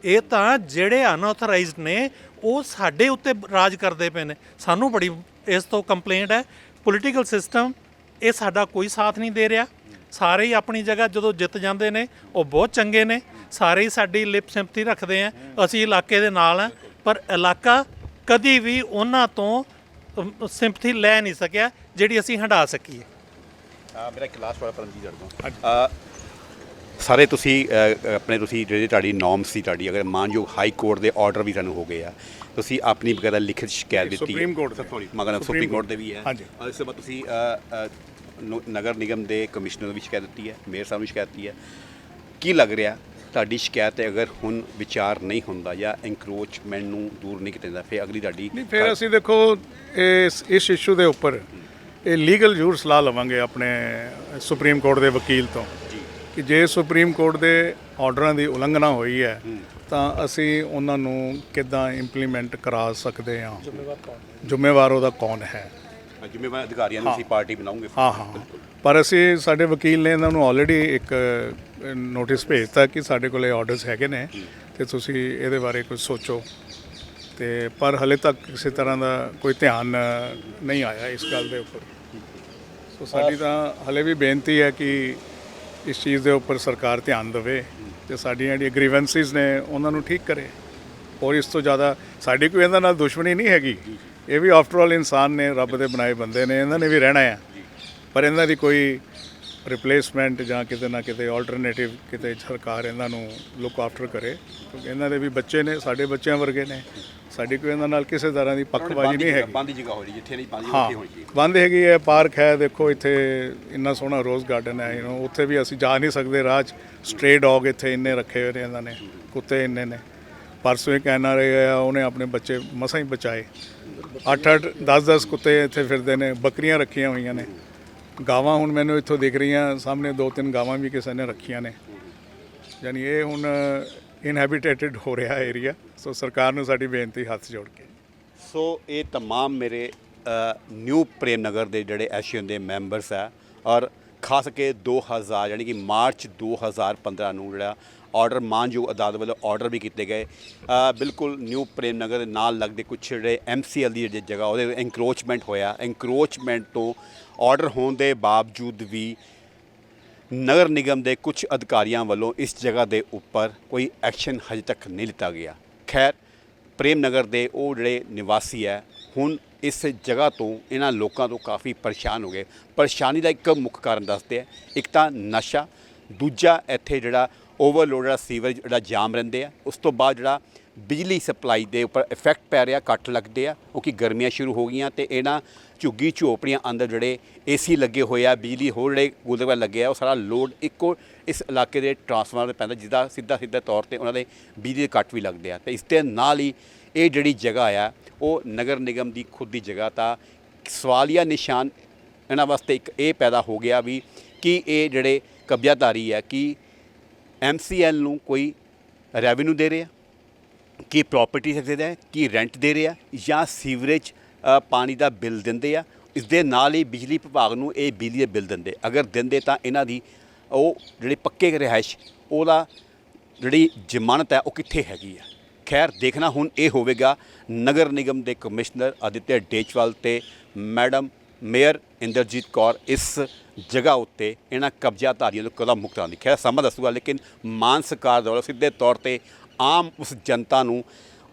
ਇਹ ਤਾਂ ਜਿਹੜੇ ਅਨਆਥੋਰਾਈਜ਼ਡ ਨੇ, ਉਹ ਸਾਡੇ ਉੱਤੇ ਰਾਜ ਕਰਦੇ ਪਏ ਨੇ। ਸਾਨੂੰ ਬੜੀ ਇਸ ਤੋਂ ਕੰਪਲੇਂਟ ਹੈ ਪੋਲੀਟੀਕਲ ਸਿਸਟਮ ਇਹ ਸਾਡਾ ਕੋਈ ਸਾਥ ਨਹੀਂ ਦੇ ਰਿਹਾ। ਸਾਰੇ ਹੀ ਆਪਣੀ ਜਗ੍ਹਾ ਜਦੋਂ ਜਿੱਤ ਜਾਂਦੇ ਨੇ, ਉਹ ਬਹੁਤ ਚੰਗੇ ਨੇ। ਸਾਰੇ ਹੀ ਸਾਡੀ ਲਿਪ ਸਿੰਪਥੀ ਰੱਖਦੇ ਆ। ਅਸੀਂ ਇਲਾਕੇ ਦੇ ਨਾਲ ਆ, ਪਰ ਇਲਾਕਾ ਕਦੀ ਵੀ ਉਹਨਾਂ ਤੋਂ ਸਿੰਪਥੀ ਲੈ ਨਹੀਂ ਸਕਿਆ, ਜਿਹੜੀ ਅਸੀਂ ਹੰਡਾ ਸਕੀਏ। ਮੇਰਾ ਇੱਕ ਲਾਸਟ ਵਾਲਾ ਪਰਮਜੀਤ ਜੜ ਸਾਰੇ ਤੁਸੀਂ ਆਪਣੇ ਤੁਸੀਂ ਜਿਹੜੇ ਤੁਹਾਡੀ ਨੋਰਮ ਸੀ ਤੁਹਾਡੀ, ਅਗਰ ਮਾਨਯੋਗ ਹਾਈ ਕੋਰਟ ਦੇ ਆਰਡਰ ਵੀ ਤੁਹਾਨੂੰ ਹੋ ਗਏ ਆ। ਤੁਸੀਂ ਆਪਣੀ ਬਕਾਇਦਾ ਲਿਖਤ ਸ਼ਿਕਾਇਤ ਦਿੱਤੀ ਸੁਪਰੀਮ ਕੋਰਟ ਦੇ। ਸੌਰੀ ਮਗਰ ਸੁਪਰੀਮ ਕੋਰਟ ਦੇ ਵੀ ਹੈ। ਹਾਂਜੀ। ਇਸ ਤੋਂ ਬਾਅਦ ਤੁਸੀਂ ਨਗਰ ਨਿਗਮ ਦੇ ਕਮਿਸ਼ਨਰ ਨੂੰ ਵੀ ਸ਼ਿਕਾਇਤ ਦਿੱਤੀ ਹੈ ਮੇਅਰ ਸਾਹਿਬ ਨੂੰ ਸ਼ਿਕਾਇਤ ਦਿੱਤੀ ਹੈ। ਕੀ ਲੱਗ ਰਿਹਾ ਤੁਹਾਡੀ ਸ਼ਿਕਾਇਤ ਤੇ ਅਗਰ ਹੁਣ ਵਿਚਾਰ ਨਹੀਂ ਹੁੰਦਾ ਜਾਂ ਐਨਕਰੋਚਮੈਂਟ ਨੂੰ ਦੂਰ ਨਹੀਂ ਕੀਤਾ ਜਾਂਦਾ ਫਿਰ ਅਗਲੀ ਤੁਹਾਡੀ ਨਹੀਂ ਫਿਰ ਅਸੀਂ ਦੇਖੋ ਇਸ ਇਸ ਇਸ਼ੂ ਦੇ ਉੱਪਰ ਇਹ ਲੀਗਲ ਜ਼ਰੂਰ ਸਲਾਹ ਲਵਾਂਗੇ ਆਪਣੇ ਸੁਪਰੀਮ ਕੋਰਟ ਦੇ ਵਕੀਲ ਤੋਂ। ਕਿ ਜੇ ਸੁਪਰੀਮ ਕੋਰਟ ਦੇ ਆਰਡਰਾਂ ਦੀ ਉਲੰਘਣਾ ਹੋਈ ਹੈ ਤਾਂ ਅਸੀਂ ਉਹਨਾਂ ਨੂੰ ਕਿੱਦਾਂ ਇੰਪਲੀਮੈਂਟ ਕਰਾ ਸਕਦੇ ਹਾਂ? ਜ਼ਿੰਮੇਵਾਰ ਉਹਦਾ ਕੌਣ ਹੈ? ਜ਼ਿੰਮੇਵਾਰ ਅਧਿਕਾਰੀਆਂ ਨੂੰ ਅਸੀਂ ਪਾਰਟੀ ਬਣਾਉਂਗੇ। ਹਾਂ ਹਾਂ ਪਰ ਅਸੀਂ ਸਾਡੇ ਵਕੀਲ ਨੇ ਇਹਨਾਂ ਨੂੰ ਆਲਰੇਡੀ ਇੱਕ ਨੋਟਿਸ ਭੇਜਤਾ ਕਿ ਸਾਡੇ ਕੋਲੇ ਆਰਡਰਸ ਹੈਗੇ ਨੇ ਤੇ ਤੁਸੀਂ ਇਹਦੇ ਬਾਰੇ ਕੁਝ ਸੋਚੋ। ਤੇ ਪਰ ਹਲੇ ਤੱਕ ਕਿਸੇ ਤਰ੍ਹਾਂ ਦਾ ਕੋਈ ਧਿਆਨ ਨਹੀਂ ਆਇਆ ਇਸ ਗੱਲ ਦੇ ਉੱਪਰ। ਸੋ ਸਾਡੀ ਤਾਂ ਹਲੇ ਵੀ ਬੇਨਤੀ ਹੈ ਕਿ ਇਸ ਚੀਜ਼ ਦੇ ਉੱਪਰ ਸਰਕਾਰ ਧਿਆਨ ਦੇਵੇ ਤੇ ਸਾਡੀਆਂ ਜਿਹੜੀਆਂ ਗ੍ਰੀਵੈਂਸਿਸ ਨੇ ਉਹਨਾਂ ਨੂੰ ਠੀਕ ਕਰੇ। ਔਰ ਇਸ ਤੋਂ ਜ਼ਿਆਦਾ ਸਾਡੀ ਕੋਈ ਇਹਨਾਂ ਨਾਲ ਦੁਸ਼ਮਣੀ ਨਹੀਂ ਹੈਗੀ। ਇਹ ਵੀ ਆਫਟਰ ਆਲ ਇਨਸਾਨ ਨੇ, ਰੱਬ ਦੇ ਬਣਾਏ ਬੰਦੇ ਨੇ, ਇਹਨਾਂ ਨੇ ਵੀ ਰਹਿਣਾ ਹੈ ਪਰ ਇਹਨਾਂ ਦੀ ਕੋਈ ਰਿਪਲੇਸਮੈਂਟ ਜਾਂ ਕਿਤੇ ਨਾ ਕਿਤੇ ਆਲਟਰਨੇਟਿਵ ਕਿਤੇ ਸਰਕਾਰ ਇਹਨਾਂ ਨੂੰ ਲੁੱਕ ਆਫਟਰ ਕਰੇ। ਕਿਉਂਕਿ ਇਹਨਾਂ ਦੇ ਵੀ ਬੱਚੇ ਨੇ ਸਾਡੇ ਬੱਚਿਆਂ ਵਰਗੇ ਨੇ। ਸਾਡੀ ਕੋਈ ਇਹਨਾਂ ਨਾਲ ਕਿਸੇ ਤਰ੍ਹਾਂ ਦੀ ਪੱਖਬਾਜ਼ੀ ਨਹੀਂ ਹੈਗੀ। ਬੰਦੀ ਜਗ੍ਹਾ ਹੋ ਰਹੀ ਜਿੱਥੇ ਨਹੀਂ ਬੰਦੀ ਹਾਂ ਹੋਣੀ ਚਾਹੀਦੀ ਬੰਦ ਹੈਗੀ ਹੈ ਪਾਰਕ ਹੈ ਦੇਖੋ ਇੱਥੇ ਇੰਨਾ ਸੋਹਣਾ ਰੋਜ਼ ਗਾਰਡਨ ਹੈ ਯੂ نو ਉੱਥੇ ਵੀ ਅਸੀਂ ਜਾ ਨਹੀਂ ਸਕਦੇ ਰਾਹ 'ਚ ਸਟ੍ਰੇ ਡੌਗ ਇੱਥੇ ਇੰਨੇ ਰੱਖੇ ਹੋਏ ਨੇ ਇਹਨਾਂ ਨੇ ਕੁੱਤੇ ਇੰਨੇ ਨੇ। ਪਰਸੋਂ ਇੱਕ ਐਨਆਰਏ ਆ ਉਹਨੇ ਆਪਣੇ ਬੱਚੇ ਮਸਾਂ ਹੀ ਬਚਾਏ। 8-8 10-10 ਕੁੱਤੇ ਇੱਥੇ ਫਿਰਦੇ ਨੇ ਬੱਕਰੀਆਂ ਰੱਖੀਆਂ ਹੋਈਆਂ ਨੇ। ਗਾਵਾਂ ਹੁਣ ਮੈਨੂੰ ਇੱਥੋਂ ਦਿਖ ਰਹੀਆਂ ਸਾਹਮਣੇ ਦੋ ਤਿੰਨ ਗਾਵਾਂ ਵੀ ਕਿਸੇ ਨੇ ਰੱਖੀਆਂ ਨੇ ਯਾਨੀ ਇਹ ਹੁਣ ਇਨਹੈਬਿਟੇਟਡ ਹੋ ਰਿਹਾ ਏਰੀਆ ਸੋ ਸਰਕਾਰ ਨੂੰ ਸਾਡੀ ਬੇਨਤੀ ਹੱਥ ਜੋੜ ਕੇ ਸੋ ਇਹ तमाम ਮੇਰੇ ਅ, ਨਿਊ ਪ੍ਰੇਮ ਨਗਰ ਦੇ ਜਿਹੜੇ ਐਸ਼ੀਅਨ ਦੇ ਮੈਂਬਰਸ ਆ ਔਰ ਖਾਸ ਕੇ 2000 ਯਾਨੀ ਕਿ ਮਾਰਚ 2015 ਨੂੰ ਜਿਹੜਾ ਆਰਡਰ ਮਾਨਯੋਗ ਅਦਾਲਤ ਵੱਲੋਂ ਆਰਡਰ ਵੀ ਕੀਤੇ ਗਏ। ਬਿਲਕੁਲ ਨਿਊ ਪ੍ਰੇਮ ਨਗਰ ਦੇ ਨਾਲ ਲੱਗਦੇ ਕੁਝ ਜਿਹੜੇ ਐਮਸੀਐਲ ਦੀ ਜਿਹੜੀ ਜਗ੍ਹਾ, ਉਹਦੇ ਐਨਕਰੋਚਮੈਂਟ ਹੋਇਆ। ਐਨਕਰੋਚਮੈਂਟ ਤੋਂ ਆਰਡਰ ਹੋਣ ਦੇ ਬਾਵਜੂਦ ਵੀ ਨਗਰ ਨਿਗਮ ਦੇ ਕੁਝ ਅਧਿਕਾਰੀਆਂ ਵੱਲੋਂ ਇਸ ਜਗ੍ਹਾ ਦੇ ਉੱਪਰ ਕੋਈ ਐਕਸ਼ਨ ਹਜੇ ਤੱਕ ਨਹੀਂ ਲਿੱਤਾ ਗਿਆ। ਖੈਰ, ਪ੍ਰੇਮ ਨਗਰ ਦੇ ਉਹ ਜਿਹੜੇ ਨਿਵਾਸੀ ਹੈ, ਹੁਣ ਇਸ ਜਗ੍ਹਾ ਤੋਂ ਇਹਨਾਂ ਲੋਕਾਂ ਤੋਂ ਕਾਫੀ ਪਰੇਸ਼ਾਨ ਹੋ ਗਏ। ਪਰੇਸ਼ਾਨੀ ਦਾ ਇੱਕ ਮੁੱਖ ਕਾਰਨ ਦੱਸਦੇ ਆ। ਇੱਕ ਤਾਂ ਨਸ਼ਾ, ਦੂਜਾ ਇੱਥੇ ਜਿਹੜਾ ਓਵਰਲੋਡ ਜਿਹੜਾ ਸੀਵਰੇਜ, ਜਿਹੜਾ ਜਾਮ ਰਹਿੰਦੇ ਆ, ਉਸ ਤੋਂ ਬਾਅਦ ਜਿਹੜਾ ਬਿਜਲੀ ਸਪਲਾਈ ਦੇ ਉੱਪਰ ਇਫੈਕਟ ਪੈ ਰਿਹਾ, ਕੱਟ ਲੱਗਦੇ ਆ ਕਿਉਂਕਿ ਗਰਮੀਆਂ ਸ਼ੁਰੂ ਹੋ ਗਈਆਂ ਤੇ ਇਹਨਾਂ ਝੁੱਗੀ ਝੋਪੜੀਆਂ ਅੰਦਰ ਜਿਹੜੇ ਏਸੀ ਲੱਗੇ ਹੋਏ ਆ, ਬਿਜਲੀ ਹੋਰ ਜਿਹੜੇ ਗੁਲਦਵਾ ਲੱਗੇ ਆ, ਉਹ ਸਾਰਾ ਲੋਡ ਇੱਕੋ ਇਸ ਇਲਾਕੇ ਦੇ ਟਰਾਂਸਫਾਰਮਰ 'ਤੇ ਪੈਂਦਾ ਜਿਹਦਾ ਸਿੱਧਾ ਸਿੱਧਾ ਤੌਰ ਤੇ ਉਹਨਾਂ ਦੇ ਬਿਜਲੀ ਦੇ ਕੱਟ ਵੀ ਲੱਗਦੇ ਆ। ਤੇ ਇਸ ਦੇ ਨਾਲ ਹੀ ਇਹ ਜਿਹੜੀ ਜਗ੍ਹਾ ਆ, ਉਹ ਨਗਰ ਨਿਗਮ ਦੀ ਖੁਦ ਦੀ ਜਗ੍ਹਾ ਤਾਂ ਸਵਾਲੀਆ ਨਿਸ਼ਾਨ ਇਹਨਾਂ ਵਾਸਤੇ ਇੱਕ ਇਹ ਪੈਦਾ ਹੋ ਗਿਆ ਵੀ ਕਿ ਇਹ ਜਿਹੜੇ ਕਬਜ਼ਾਧਾਰੀ ਆ, ਕਿ ਐਮਸੀਐਲ ਨੂੰ ਕੋਈ ਰੈਵਨਿਊ ਦੇ ਰਿਹਾ? ਕੀ ਪ੍ਰਾਪਰਟੀ ਟੈਕਸ ਦੇ ਕੀ ਰੈਂਟ ਦੇ ਰਿਹਾ? ਜਾਂ ਸੀਵਰੇਜ ਪਾਣੀ ਦਾ ਬਿੱਲ ਦਿੰਦੇ ਆ? ਇਸ ਦੇ ਨਾਲ ਹੀ ਬਿਜਲੀ ਵਿਭਾਗ ਨੂੰ ਇਹ ਬਿਜਲੀ ਦੇ ਬਿੱਲ ਦਿੰਦੇ। ਅਗਰ ਦਿੰਦੇ ਤਾਂ ਇਹਨਾਂ ਦੀ ਉਹ ਜਿਹੜੇ ਪੱਕੇ ਰਿਹਾਇਸ਼, ਉਹਦਾ ਜਿਹੜੀ ਜ਼ਮਾਨਤ ਹੈ, ਉਹ ਕਿੱਥੇ ਹੈਗੀ ਆ? ਖੈਰ, ਦੇਖਣਾ ਹੁਣ ਇਹ ਹੋਵੇਗਾ ਨਗਰ ਨਿਗਮ ਦੇ ਕਮਿਸ਼ਨਰ ਅਦਿੱਤਿਆ ਡੇਚਵਾਲ ਤੇ ਮੈਡਮ ਮੇਅਰ ਇੰਦਰਜੀਤ ਕੌਰ ਇਸ ਜਗ੍ਹਾ ਉੱਤੇ ਇਹਨਾਂ ਕਬਜ਼ਾਧਾਰੀਆਂ ਨੂੰ ਕਦੋਂ ਮੁਕਤ ਆਉਣ ਖੈਰ ਸਮਾਂ ਦੱਸੂਗਾ, ਲੇਕਿਨ ਮਾਨ ਸਰਕਾਰ ਦੇ ਸਿੱਧੇ ਤੌਰ ਤੇ ਆਮ ਉਸ ਜਨਤਾ ਨੂੰ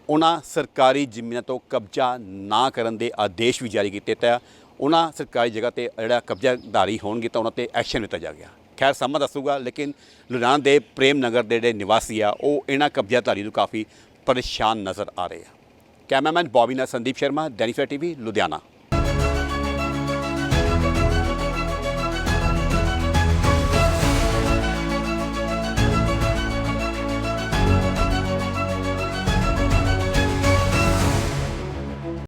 ਉਹਨਾਂ ਸਰਕਾਰੀ ਜ਼ਮੀਨਾਂ ਤੋਂ ਕਬਜ਼ਾ ਨਾ ਕਰਨ ਦੇ ਆਦੇਸ਼ ਵੀ ਜਾਰੀ ਕੀਤੇ ਤਾਂ ਉਹਨਾਂ ਸਰਕਾਰੀ ਜਗ੍ਹਾ ਤੇ ਜਿਹੜਾ ਕਬਜ਼ਾਧਾਰੀ ਹੋਣਗੇ ਤਾਂ ਉਹਨਾਂ ਤੇ ਐਕਸ਼ਨ ਲਿੱਤਾ ਜਾ ਗਿਆ। ਖੈਰ ਸਮਾਂ ਦੱਸੂਗਾ, ਲੇਕਿਨ ਲੁਧਿਆਣਾ ਦੇ ਪ੍ਰੇਮ ਨਗਰ ਦੇ ਜਿਹੜੇ ਨਿਵਾਸੀ ਆ, ਉਹ ਇਹਨਾਂ ਕਬਜ਼ਾਧਾਰੀ ਨੂੰ ਕਾਫੀ ਪਰੇਸ਼ਾਨ ਨਜ਼ਰ ਆ ਰਹੇ ਆ। ਕੈਮਰਾਮੈਨ ਬੌਬੀ ਨਾਲ ਸੰਦੀਪ ਸ਼ਰਮਾ ਡੈਨੀਫਾ ਟੀਵੀ, ਲੁਧਿਆਣਾ।